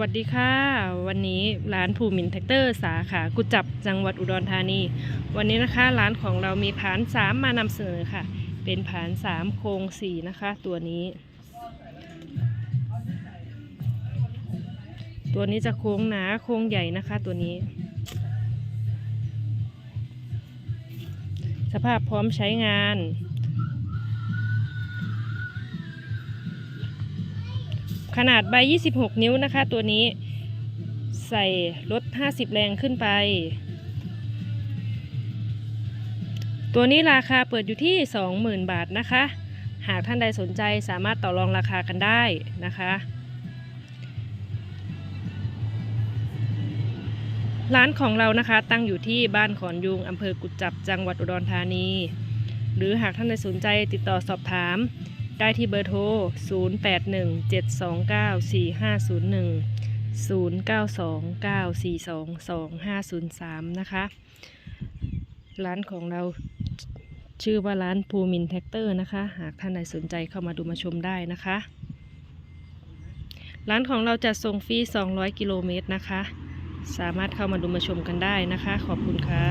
วัสดีค่ะ วันนี้ร้านภูมินแท็กเตอร์สาขากุจับจังหวัดอุดรธานี วันนี้นะคะร้านของเรามีผานสามมานำเสนอค่ะ เป็นผานสามโครงสี่นะคะ ตัวนี้ ตัวนี้จะโค้งหนาโค้งใหญ่นะคะ ตัวนี้ สภาพพร้อมใช้งาน ขนาดใบ 26 นิ้วนะคะ ตัวนี้ใส่ลด50 แรงขึ้นไป ตัวนี้ราคาเปิดอยู่ที่ 20,000 บาทนะคะ หากท่านใดสนใจสามารถต่อรองราคากันได้นะคะ ร้านของเรานะคะตั้งอยู่ที่บ้านขอนยุงอำเภอกุจจับจังหวัดอุดรธานี หรือหากท่านใดสนใจติดต่อสอบถาม ได้ที่เบอร์โทร 0817294501 0929422503 นะคะ ร้านของเราชื่อว่าร้านภูมินแท็กเตอร์นะคะ หากท่านใดสนใจเข้ามาดูมาชมได้นะคะ ร้านของเราจะส่งฟรี 200 กิโลเมตรนะคะ สามารถเข้ามาดูมาชมกันได้นะคะ ขอบคุณค่ะ